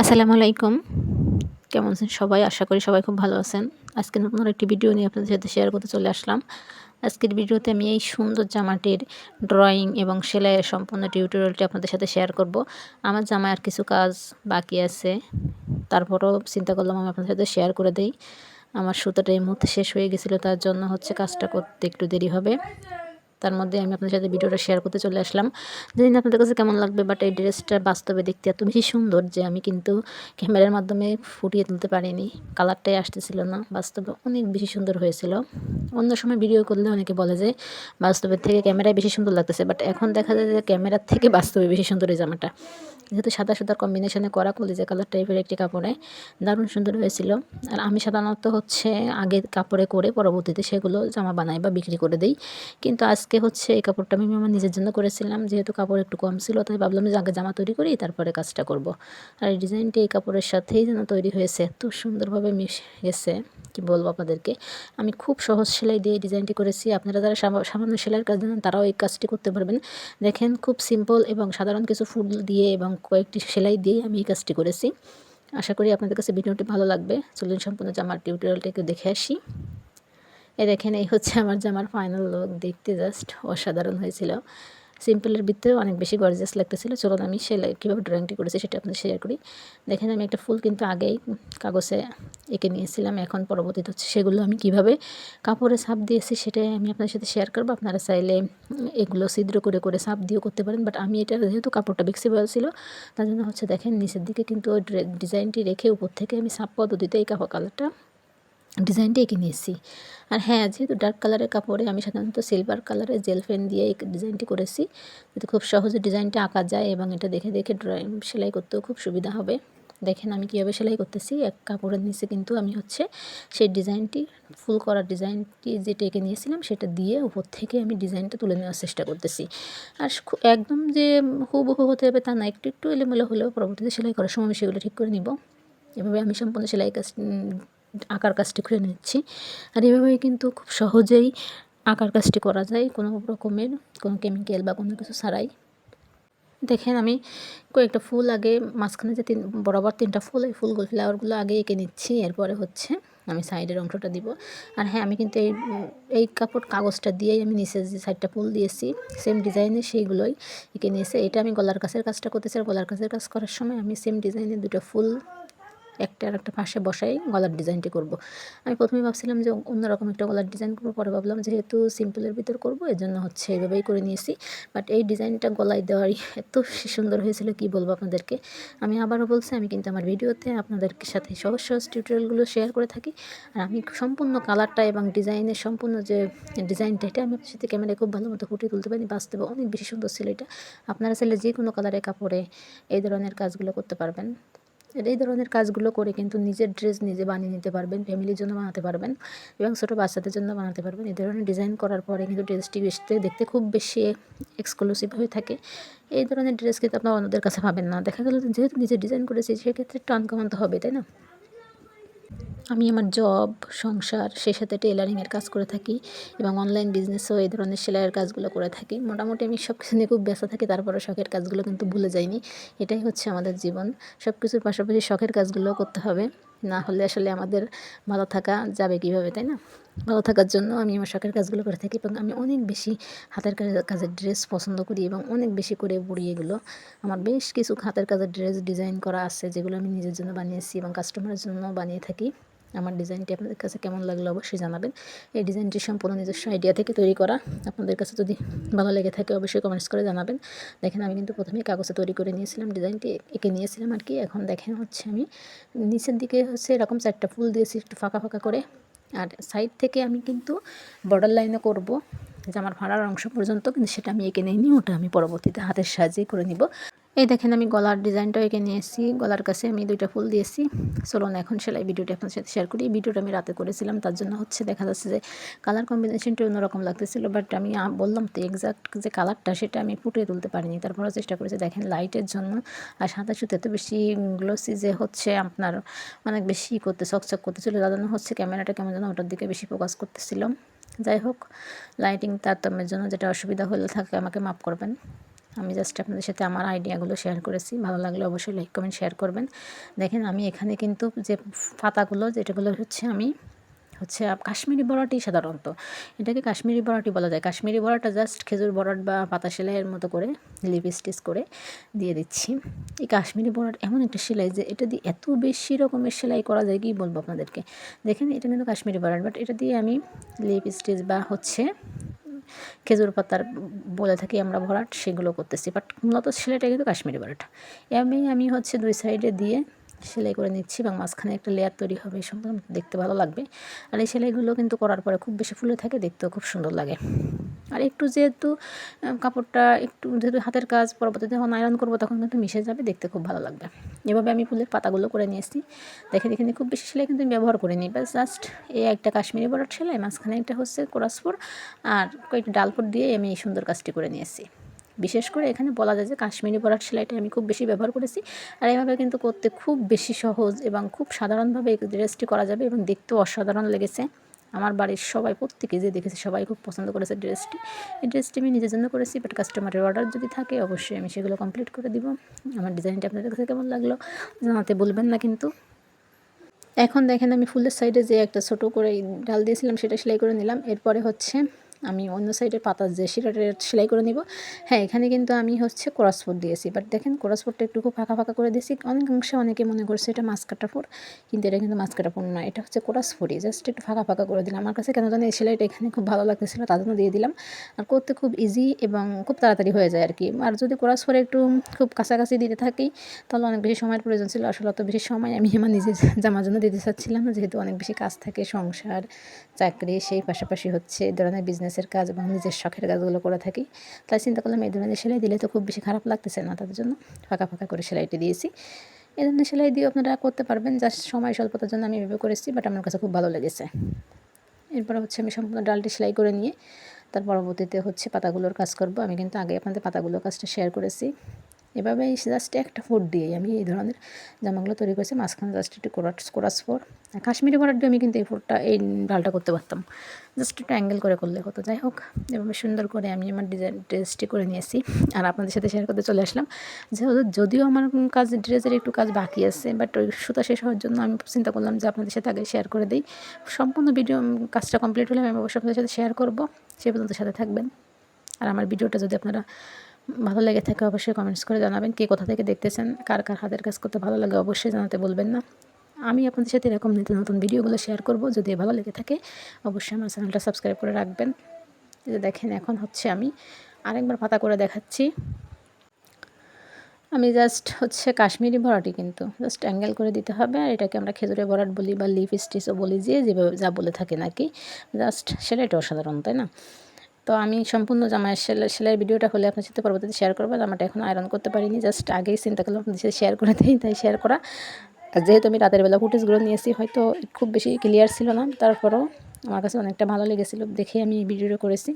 আসসালামু আলাইকুম। কেমন আছেন সবাই? আশা করি সবাই খুব ভালো আছেন। আজকে নতুন একটি ভিডিও নিয়ে আপনাদের সাথে শেয়ার করতে চলে আসলাম। আজকের ভিডিওতে আমি এই সুন্দর জামাটির ড্রয়িং এবং সেলাইয়ের সম্পূর্ণ টিউটোরিয়ালটি আপনাদের সাথে শেয়ার করব। আমার জামায় আর কিছু কাজ বাকি আছে। তারপরও চিন্তা করলাম আমি আপনাদের সাথে শেয়ার করে দেই। আমার সুতোটা এই মুহূর্তে শেষ হয়ে গেছিল, তার জন্য হচ্ছে কাজটা করতে একটু দেরি হবে। তার মধ্যে আমি আপনাদের সাথে ভিডিওটা শেয়ার করতে চলে আসলাম। জানি আপনাদের কাছে কেমন লাগবে বাট এই ড্রেসটা বাস্তবে দেখতে এত বেশি সুন্দর যে আমি কিন্তু ক্যামেরার মাধ্যমে ফুটিয়ে তুলতে পারিনি। কালারটাই আসতেছিল না, বাস্তবে অনেক বেশি সুন্দর হয়েছিল। অন্য সময় ভিডিও করলে অনেকে বলে যে বাস্তবের থেকে ক্যামেরায় বেশি সুন্দর লাগতেছে বাট এখন দেখা যায় যে ক্যামেরার থেকে বাস্তবে বেশি সুন্দর এই জামাটা। যেহেতু সাদা সাদা কম্বিনেশনে করা কলিজা কালার টাইপের একটি কাপড়ে, দারুণ সুন্দর হয়েছিল। আর আমি সাধারণত হচ্ছে আগে কাপড়ে করে পরবর্তীতে সেগুলো জামা বানাই বা বিক্রি করে দিই। কিন্তু আজকে হচ্ছে এই কাপড়টা আমি আমার নিজের জন্য করেছিলাম। যেহেতু কাপড় একটু কম ছিল, তাই ভাবলাম যে আগে জামা তৈরি করি, তারপরে কাজটা করব। আর এই ডিজাইনটি এই কাপড়ের সাথেই যেন তৈরি হয়েছে। এত সুন্দরভাবে মিশে গেছে কি বলব আপনাদেরকে? আমি খুব সহজ সেলাই দিয়ে ডিজাইনটি করেছি। আপনারা যারা সামান্য সেলাইয়ের কাজ জানেন, তারাও এই কাজটি করতে পারবেন। দেখেন, খুব সিম্পল এবং সাধারণ কিছু ফুল দিয়ে এবং কয়েকটি সেলাই দিয়ে আমি এই কাজটি করেছি। আশা করি আপনাদের কাছে ভিডিওটি ভালো লাগবে। চলুন সম্পূর্ণ জামার টিউটোরিয়ালটা একটু দেখে আসি। এ দেখেন, এই হচ্ছে আমার জামার ফাইনাল লুক দেখতে জাস্ট অসাধারণ হয়েছিল। সিম্পলের ভিতরেও অনেক বেশি গর্জিয়াস লাগতেছিল। চলুন আমি সেলাই, কীভাবে ড্রয়িংটি করেছি সেটা আপনাদের শেয়ার করি। দেখেন, আমি একটা ফুল কিন্তু আগেই কাগজে এঁকে নিয়েছিলাম। এখন পরবর্তীতে হচ্ছে সেগুলো আমি কীভাবে কাপড়ে সাপ দিয়েছি সেটাই আমি আপনাদের সাথে শেয়ার করব। আপনারা চাইলে এগুলো ছিদ্র করে করে সাপ দিয়েও করতে পারেন। বাট আমি এটা যেহেতু কাপড়টা ফ্লেক্সিবল ছিল, তার জন্য হচ্ছে দেখেন, নিচের দিকে কিন্তু ওই ডিজাইনটি রেখে উপর থেকে আমি সাপ পদ্ধতিতে এই কাপড় কালারটা ডিজাইনটি এঁকে নিয়েছি। আর হ্যাঁ যেহেতু ডার্ক কালারের কাপড়ে আমি সাধারণত সিলভার কালারের জেল পেন দিয়ে এই ডিজাইনটি করেছি, যাতে খুব সহজে ডিজাইনটা আঁকা যায় এবং এটা দেখে দেখে ড্রয়িং সেলাই করতেও খুব সুবিধা হবে। দেখেন আমি কীভাবে সেলাই করতেছি, এক কাপড়ের নিচে কিন্তু আমি হচ্ছে সেই ডিজাইনটি, ফুল করার ডিজাইনটি যেটা এঁকে নিয়েছিলাম সেটা দিয়ে উপর থেকে আমি ডিজাইনটা তুলে নেওয়ার চেষ্টা করতেছি। আর একদম যে হুবহু হতে হবে তা না, একটু একটু এলোমেলো হলেও পরবর্তীতে সেলাই করার সময় আমি সেগুলো ঠিক করে নিব। এভাবে আমি সম্পূর্ণ সেলাই কাজ আঁকার কাজটি করে নিচ্ছি। আর এভাবেই কিন্তু খুব সহজেই আঁকার কাজটি করা যায় কোনো রকমের, কোনো কেমিক্যাল বা কোনো কিছু ছাড়াই। দেখেন আমি কয়েকটা ফুল আগে মাঝখানে যে তিন, বরাবর তিনটা ফুল, এই ফুলগুলো ফ্লাওয়ারগুলো আগে এঁকে নিচ্ছি। এরপরে হচ্ছে আমি সাইডের অংশটা দিব। আর হ্যাঁ আমি কিন্তু এই এই কাপড় কাগজটা দিয়েই আমি নিচে যে সাইডটা ফুল দিয়েছি সেম ডিজাইনে সেইগুলোই এঁকে নিয়েছে। এটা আমি গলার কাছের কাজটা করতেছি। আর গলার কাছের কাজ করার সময় আমি সেম ডিজাইনের দুটো ফুল একটা আর একটা পাশে বসাই গলার ডিজাইনটি করব। আমি প্রথমে ভাবছিলাম যে অন্যরকম একটা গলার ডিজাইন করব, পরে ভাবলাম যেহেতু সিম্পলের ভিতর করব এর জন্য হচ্ছে এইভাবেই করে নিয়েছি। বাট এই ডিজাইনটা গলায় দেওয়ারই এত সুন্দর হয়েছিল, কি বলব আপনাদেরকে? আমি আবারও বলছি, আমি কিন্তু আমার ভিডিওতে আপনাদের সাথে সহজ সহজ টিউটোরিয়ালগুলো শেয়ার করে থাকি। আর আমি সম্পূর্ণ কালারটা এবং ডিজাইনের সম্পূর্ণ যে ডিজাইনটা এটা আমি সাথে ক্যামেরায় খুব ভালো মতো ফুটিয়ে তুলতে পারি বাস্তবে অনেক বেশি সুন্দর ছিল এটা। আপনারা চাইলে যে কোনো কালারের কাপড়ে এই ধরনের কাজগুলো করতে পারবেন। এই ধরনের কাজগুলো করে কিন্তু নিজের ড্রেস নিজে বানিয়ে নিতে পারবেন ফ্যামিলির জন্য বানাতে পারবেন এবং ছোটো বাচ্চাদের জন্য বানাতে পারবেন। এই ধরনের ডিজাইন করার পরে কিন্তু ড্রেসটি বেশতে দেখতে খুব বেশি এক্সক্লুসিভ হয়ে থাকে। এই ধরনের ড্রেস কিন্তু আপনার অন্যদের কাছে পাবেন না। দেখা গেল যেহেতু নিজে ডিজাইন করেছি, সেক্ষেত্রে একটু আনকমন তো হবে তাই না? আমি আমার জব সংসার, সেই সাথে টেলারিংয়ের কাজ করে থাকি এবং অনলাইন বিজনেসও এই ধরনের সেলাইয়ের কাজগুলো করে থাকি। মোটামুটি আমি সব কিছু নিয়ে খুব ব্যস্ত থাকি তারপরে শখের কাজগুলো কিন্তু ভুলে যাইনি। এটাই হচ্ছে আমাদের জীবন। সব কিছুর পাশাপাশি শখের কাজগুলো করতে হবে। না হলে আসলে আমাদের ভালো থাকা যাবে কীভাবে, তাই না? ভালো থাকার জন্য আমি আমার শখের কাজগুলো করে থাকি এবং আমি অনেক বেশি হাতের কাজের ড্রেস পছন্দ করি এবং অনেক বেশি করে পড়ি এগুলো। আমার বেশ কিছু হাতের কাজের ড্রেস ডিজাইন করা আছে, যেগুলো আমি নিজের জন্য বানিয়েছি এবং কাস্টমারের জন্য বানিয়ে থাকি। আমার ডিজাইনটি আপনাদের কাছে কেমন লাগল অবশ্যই জানাবেন। এই ডিজাইনটি সম্পূর্ণ নিজস্ব আইডিয়া থেকে তৈরি করা। আপনাদের কাছে যদি ভালো লেগে থাকে অবশ্যই কমেন্টস করে জানাবেন। দেখেন আমি কিন্তু প্রথমেই কাগজে তৈরি করে নিয়েছিলাম, ডিজাইনটি এঁকে নিয়েছিলাম আর কি। এখন দেখেন হচ্ছে আমি নিচের দিকে হচ্ছে এরকম চারটা ফুল দিয়েছি একটু ফাঁকা ফাঁকা করে। আর সাইড থেকে আমি কিন্তু বর্ডার লাইনে করব, যে আমার ভাড়ার অংশ পর্যন্ত, কিন্তু সেটা আমি এঁকে নিইনি, ওটা আমি পরবর্তীতে হাতের সাহায্যেই করে নিব। এই দেখেন আমি গলার ডিজাইনটাও এঁকে নিয়েছি গলার কাছে আমি দুইটা ফুল দিয়েছি। চলুন এখন সেলাই ভিডিওটি আপনার সাথে শেয়ার করি। ভিডিওটা আমি রাতে করেছিলাম, তার জন্য হচ্ছে দেখা যাচ্ছে যে কালার কম্বিনেশনটা অন্যরকম লাগতেছিল বাট আমি বললাম তো এক্সাক্ট যে কালারটা সেটা আমি ফুটিয়ে তুলতে পারিনি। তারপরে চেষ্টা করেছি, দেখেন লাইটের জন্য। আর সাদা সুতো এত বেশি গ্লোসি যে হচ্ছে আপনার অনেক বেশি করতে, চকচক করতেছিল তার জন্য হচ্ছে ক্যামেরাটা কেমন যেন ওটার দিকে বেশি ফোকাস করতেছিল যাই হোক লাইটিং তারতম্যের জন্য যেটা অসুবিধা হলে থাকে, আমাকে মাফ করবেন। আমি জাস্ট আপনাদের সাথে আমার আইডিয়াগুলো শেয়ার করেছি। ভালো লাগলে অবশ্যই লাইক কমেন্ট শেয়ার করবেন। দেখেন, আমি এখানে কিন্তু যে পাতাগুলো, যেটাগুলো হচ্ছে আমি হচ্ছে কাশ্মীরি বড়াটি সাধারণত। এটাকে কাশ্মীরি বড়াটি বলা যায়। কাশ্মীরি বড়াটা জাস্ট খেজুর বড়াট বা পাতা সেলাইয়ের মতো করে লিপ স্টিচ করে দিয়ে দিচ্ছি। এই কাশ্মীরি বড়াট এমন একটা সেলাই যে এটা দিয়ে এত বেশি রকমের সেলাই করা যায়, কি বলব আপনাদেরকে? দেখেন, এটা কিন্তু কাশ্মীরি বড়াট বাট এটা দিয়ে আমি লিপ স্টিচ বা হচ্ছে খেজুর পাতার বলে থাকি আমরা ভরাট, সেগুলো করতেছি। বাট মূলত সেলাইটা কিন্তু কাশ্মীরি ভরাট। এমনি আমি হচ্ছে দুই সাইডে দিয়ে সেলাই করে নিচ্ছি এবং মাঝখানে একটা লেয়ার তৈরি হবে সম্পূর্ণ দেখতে ভালো লাগবে। আর এই সেলাইগুলো কিন্তু করার পরে খুব বেশি ফুলে থাকে, দেখতেও খুব সুন্দর লাগে। আর একটু যেহেতু কাপড়টা একটু যেহেতু হাতের কাজ, পরবর্তীতে যখন আয়রন করব তখন কিন্তু মিশে যাবে, দেখতে খুব ভালো লাগবে। এভাবে আমি ফুলের পাতাগুলো করে নিয়েছি দেখে দেখে খুব বেশি সেলাই কিন্তু আমি ব্যবহার করিনি। বাস জাস্ট এই একটা কাশ্মীরি বড়ার সেলাই, মাঝখানে একটা হচ্ছে কোরাসপুর আর কয়েকটা ডালপুর দিয়ে আমি এই সুন্দর কাজটি করে নিয়েছি বিশেষ করে এখানে বলা যায় যে কাশ্মীরি পরার সেলাইটা আমি খুব বেশি ব্যবহার করেছি। আর এইভাবে কিন্তু করতে খুব বেশি সহজ এবং খুব সাধারণভাবে এই ড্রেসটি করা যাবে এবং দেখতেও অসাধারণ লেগেছে। আমার বাড়ির সবাই, প্রত্যেকে যে দেখেছে সবাই খুব পছন্দ করেছে ড্রেসটি এই ড্রেসটি আমি নিজের জন্য করেছি বাট কাস্টমারের অর্ডার যদি থাকে, অবশ্যই আমি সেগুলো কমপ্লিট করে দিব। আমার ডিজাইনটা আপনাদের কাছে কেমন লাগল জানাতে বলবেন না কিন্তু। এখন দেখেন আমি ফুলের সাইডে যে একটা ছোটো করে ডাল দিয়েছিলাম, সেটা সেলাই করে নিলাম। এরপরে হচ্ছে আমি অন্য সাইডের পাতা যে সেটা সেলাই করে নিব। হ্যাঁ এখানে কিন্তু আমি হচ্ছে কোরাসফোর দিয়েছি। বাট দেখেন কোরাসফোরটা একটু খুব ফাঁকা ফাঁকা করে দিয়েছি। অনেক অংশে অনেকে মনে করছে এটা মাছ কাটা ফোর কিন্তু এটা কিন্তু মাছ কাটা ফোর নয়। এটা হচ্ছে কোরাসফোরই জাস্ট একটু ফাঁকা ফাঁকা করে দিলাম। আমার কাছে কেন জানি এই সেলাইটা এখানে খুব ভালো লাগতেছিলো, তার জন্য দিয়ে দিলাম। আর করতে খুব ইজি এবং খুব তাড়াতাড়ি হয়ে যায় আর কি আর যদি কোরাসফোরে একটু খুব কাছাকাছি দিতে থাকি, তাহলে অনেক বেশি সময়ের প্রয়োজন ছিল। আসলে অত বেশি সময় আমি আমার নিজের জামার জন্য দিতে চাচ্ছিলাম যেহেতু অনেক বেশি কাজ থাকে, সংসার, চাকরি, সেই পাশাপাশি হচ্ছে এই ধরনের বিজনেসের কাজ এবং নিজের শখের কাজগুলো করে থাকি তাই চিন্তা করলাম এই ধরনের সেলাই দিলে তো খুব বেশি খারাপ লাগতেছে না তাদের জন্য। ফাঁকা ফাঁকা করে সেলাইটি দিয়েছি। এই ধরনের সেলাই দিয়ে আপনারা করতে পারবেন, জাস্ট সময় স্বল্পতার জন্য আমি এভাবে করেছি বাট আমার কাছে খুব ভালো লেগেছে। এরপর হচ্ছে আমি সম্পূর্ণ ডালটি সেলাই করে নিয়ে, তার পরবর্তীতে হচ্ছে পাতাগুলোর কাজ করব। আমি কিন্তু আগে আপনাদের পাতাগুলোর কাজটা শেয়ার করেছি। এভাবে জাস্ট একটা ফোর দিয়েই আমি এই ধরনের জামাগুলো তৈরি করেছি, মাঝখানে জাস্ট একটু chorus chorus four Kashmiri border দিয়ে আমি কিন্তু এই ফোরটা এই ডালটা করতে পারতাম। জাস্ট একটু অ্যাঙ্গেল করে করলে হতো, যাই হোক। এভাবে সুন্দর করে আমি আমার ডিজাইন ড্রেসটি করে নিয়েছি। আর আপনাদের সাথে শেয়ার করতে চলে আসলাম যেহেতু যদিও আমার কাজ ড্রেসের একটু কাজ বাকি আছে বাট ওই সুতা শেষ হওয়ার জন্য আমি চিন্তা করলাম যে আপনাদের সাথে আগে শেয়ার করে দিই। সম্পূর্ণ ভিডিও কাজটা কমপ্লিট হলে আমি অবশ্যই আপনাদের সাথে শেয়ার করব। সে পর্যন্ত সাথে থাকবেন। আর আমার ভিডিওটা যদি আপনারা ভালো লেগে থাকে অবশ্যই কমেন্টস করে জানাবেন কে কোথা থেকে দেখতেছেন, কার কার হাতের কাজ করতে ভালো লাগে অবশ্যই জানাতে বলবেন না। আমি আপনাদের সাথে এরকম নিত্য নতুন ভিডিওগুলো শেয়ার করব, যদি ভালো লেগে থাকে অবশ্যই আমার চ্যানেলটা সাবস্ক্রাইব করে রাখবেন। যে দেখেন, এখন হচ্ছে আমি আরেকবার পাতা করে দেখাচ্ছি। আমি জাস্ট হচ্ছে কাশ্মীরি ভরাটি কিন্তু জাস্ট অ্যাঙ্গেল করে দিতে হবে আর এটাকে আমরা খেজুরে ভরাট বলি বা লিপ স্টিচও বলি যে যেভাবে যা বলে থাকে নাকি। জাস্ট সেটাই অসাধারণ, তাই না? তো আমি সম্পূর্ণ জামায় সেলাই সেলাই ভিডিওটা হলে আপনার সাথে পরবর্তীতে শেয়ার করব জামাটা এখন আয়রন করতে পারিনি জাস্ট আগেই চিন্তা করলাম আপনাদের সাথে শেয়ার করে দিই, তাই শেয়ার করা। যেহেতু আমি রাতের বেলা ফুটেজগুলো নিয়েছি হয়তো খুব বেশি ক্লিয়ার ছিল না, তারপরও আমার কাছে অনেকটা ভালো লেগেছিলো, দেখে আমি ভিডিওটা করেছি।